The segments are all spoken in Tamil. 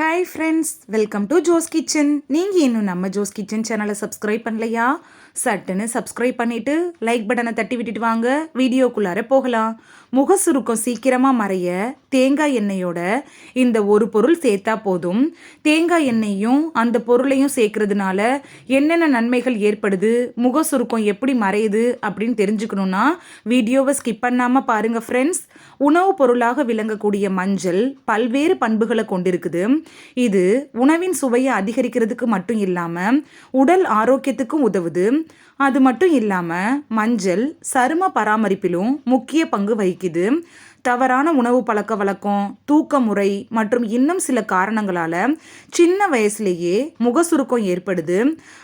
Hi friends welcome to Jo's kitchen நீங்கள் இன்னும் நம்ம ஜோஸ் கிச்சன் சேனலை சப்ஸ்கிரைப் பண்ணலையா? சட்டுன்னு சப்ஸ்கிரைப் பண்ணிவிட்டு லைக் பட்டனை தட்டி விட்டுட்டு வாங்க. வீடியோக்குள்ளார போகலாம். முக சுருக்கம் சீக்கிரமாக மறைய தேங்காய் எண்ணெயோட இந்த ஒரு பொருள் சேர்த்தா போதும். தேங்காய் எண்ணெயும் அந்த பொருளையும் சேர்க்கறதுனால என்னென்ன நன்மைகள் ஏற்படுது முக சுருக்கம் எப்படி மறையுது அப்படின்னு தெரிஞ்சுக்கணுன்னா வீடியோவை ஸ்கிப் பண்ணாமல் பாருங்கள் ஃப்ரெண்ட்ஸ் உணவுப் பொருளாக விளங்கக்கூடிய மஞ்சள் பல்வேறு பண்புகளை கொண்டிருக்குது. இது உணவின் சுவையை அதிகரிக்கிறதுக்கு மட்டும் இல்லாமல் உடல் ஆரோக்கியத்துக்கும் உதவுது. அது மட்டும் இல்லாமல் மஞ்சள் சரும பராமரிப்பிலும் முக்கிய பங்கு வகிக்குது. தவறான உணவு பழக்க வழக்கம் தூக்க முறை மற்றும் இன்னும் சில காரணங்களால் சின்ன வயசுலேயே முக சுருக்கம் ஏற்படுது.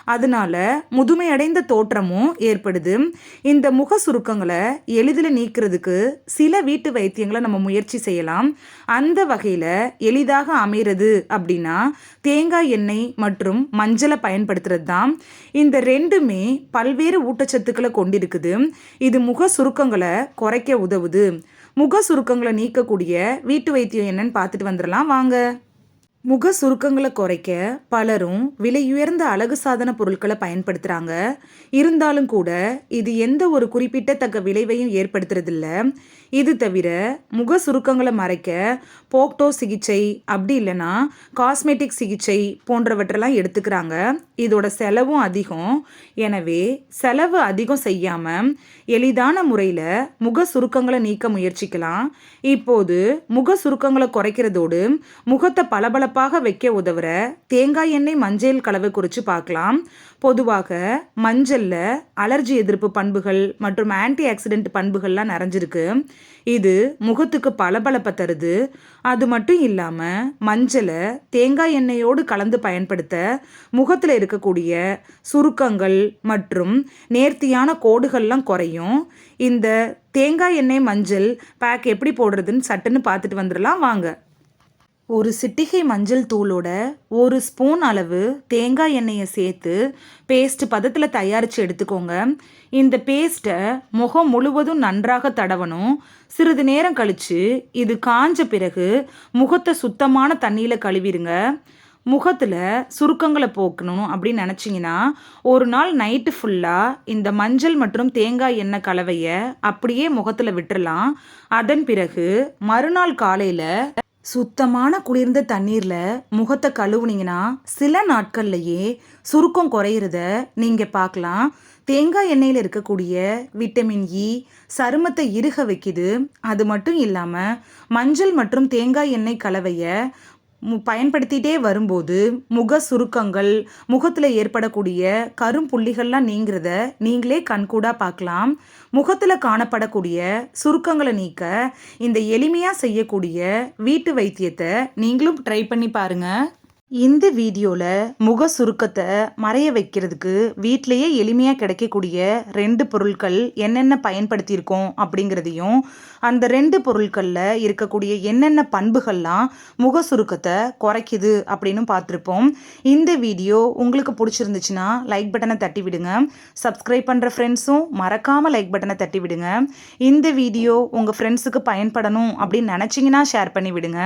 அதனால முதுமையடைந்த தோற்றமும் ஏற்படுது. இந்த முக சுருக்கங்களை எளிதில் நீக்கிறதுக்கு சில வீட்டு வைத்தியங்களை நம்ம முயற்சி செய்யலாம். அந்த வகையில் எளிதாக அமைகிறது அப்படின்னா தேங்காய் எண்ணெய் மற்றும் மஞ்சளை பயன்படுத்துறது தான் இந்த ரெண்டுமே பல்வேறு ஊட்டச்சத்துக்களை கொண்டிருக்குது. இது முக சுருக்கங்களை குறைக்க உதவுது. முக சுருக்கங்களை நீக்கக்கூடிய வீட்டு வைத்தியம் என்னன்னு பார்த்துட்டு வந்துடலாம். வாங்க. முக சுருக்கங்களை குறைக்க பலரும் விலையுயர்ந்த அழகு சாதன பொருட்களை பயன்படுத்துகிறாங்க இருந்தாலும் கூட இது எந்த ஒரு குறிப்பிட்டத்தக்க விளைவையும் ஏற்படுத்துறதில்ல. இது தவிர முக சுருக்கங்களை மறைக்க போக்டோ சிகிச்சை அப்படி இல்லைன்னா காஸ்மெட்டிக் சிகிச்சை போன்றவற்றெல்லாம் எடுத்துக்கிறாங்க. இதோட செலவும் அதிகம். எனவே செலவு அதிகம் செய்யாமல் எளிதான முறையில் முக சுருக்கங்களை நீக்க முயற்சிக்கலாம். இப்போது முக சுருக்கங்களை குறைக்கிறதோடு முகத்தை பளபளப்பாக வைக்க உதவுற தேங்காய் எண்ணெய் மஞ்சள் கலவை குறித்து பார்க்கலாம். பொதுவாக மஞ்சளில் அலர்ஜி எதிர்ப்பு பண்புகள் மற்றும் ஆன்டி ஆக்சிடென்ட் பண்புகள்லாம் நிறைஞ்சிருக்கு. இது முகத்துக்கு பளபளப்பை தருது. அது மட்டும் இல்லாமல் மஞ்சளை தேங்காய் எண்ணெயோடு கலந்து பயன்படுத்த முகத்தில் இருக்கக்கூடிய சுருக்கங்கள் மற்றும் நேர்த்தியான கோடுகள்லாம் குறையும். இந்த தேங்காய் எண்ணெய் மஞ்சள் பேக் எப்படி போடுறதுன்னு சட்டுன்னு பார்த்துட்டு வந்துடலாம். வாங்க. ஒரு சிட்டிகை மஞ்சள் தூளோட ஒரு ஸ்பூன் அளவு தேங்காய் எண்ணெயை சேர்த்து பேஸ்ட் பதத்தில் தயாரித்து எடுத்துக்கோங்க. இந்த பேஸ்ட்டை முகம் முழுவதும் நன்றாக தடவணும். சிறிது நேரம் கழித்து இது காஞ்ச பிறகு முகத்தை சுத்தமான தண்ணியில் கழுவிடுங்க. முகத்தில் சுருக்கங்களை போக்கணும் அப்படின்னு நினச்சிங்கன்னா ஒரு நாள் நைட்டு ஃபுல்லாக இந்த மஞ்சள் மற்றும் தேங்காய் எண்ணெய் கலவையை அப்படியே முகத்தில் விட்டுறலாம். அதன் பிறகு மறுநாள் காலையில் சுத்தமான குளிர்ந்த தண்ணீரில் முகத்தை கழுவுனீங்கன்னா சில நாட்கள்லையே சுருக்கம் குறையிறத நீங்கள் பார்க்கலாம். தேங்காய் எண்ணெயில் இருக்கக்கூடிய விட்டமின் இ சருமத்தை இறுக வைக்குது. அது மட்டும் இல்லாமல் மஞ்சள் மற்றும் தேங்காய் எண்ணெய் கலவையை பயன்படுத்திகிட்டே வரும்போது முக சுருக்கங்கள் முகத்தில் ஏற்படக்கூடிய கரும்புள்ளிகள்லாம் நீங்கிறத நீங்களே கண்கூடாக பார்க்கலாம் முகத்தில் காணப்படக்கூடிய சுருக்கங்களை நீக்க இந்த எளிமையாக செய்யக்கூடிய வீட்டு வைத்தியத்தை நீங்களும் ட்ரை பண்ணி பாருங்கள் இந்த வீடியோவில் முக சுருக்கத்தை மறைய வைக்கிறதுக்கு வீட்டிலையே எளிமையாக கிடைக்கக்கூடிய ரெண்டு பொருட்கள் என்னென்ன பயன்படுத்தியிருக்கோம் அப்படிங்கிறதையும் அந்த ரெண்டு பொருட்களில் இருக்கக்கூடிய என்னென்ன பண்புகள்லாம் முக சுருக்கத்தை குறைக்குது அப்படின்னு பார்த்துருப்போம். இந்த வீடியோ உங்களுக்கு பிடிச்சிருந்துச்சுன்னா லைக் பட்டனை தட்டி விடுங்க. சப்ஸ்கிரைப் பண்ணுற ஃப்ரெண்ட்ஸும் மறக்காமல் லைக் பட்டனை தட்டி விடுங்க. இந்த வீடியோ உங்கள் ஃப்ரெண்ட்ஸுக்கு பயன்படணும் அப்படின்னு நினச்சிங்கன்னா ஷேர் பண்ணி விடுங்க.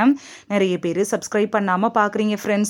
நிறைய பேர் சப்ஸ்கிரைப் பண்ணாமல் பார்க்குறீங்க ஃப்ரெண்ட்ஸ்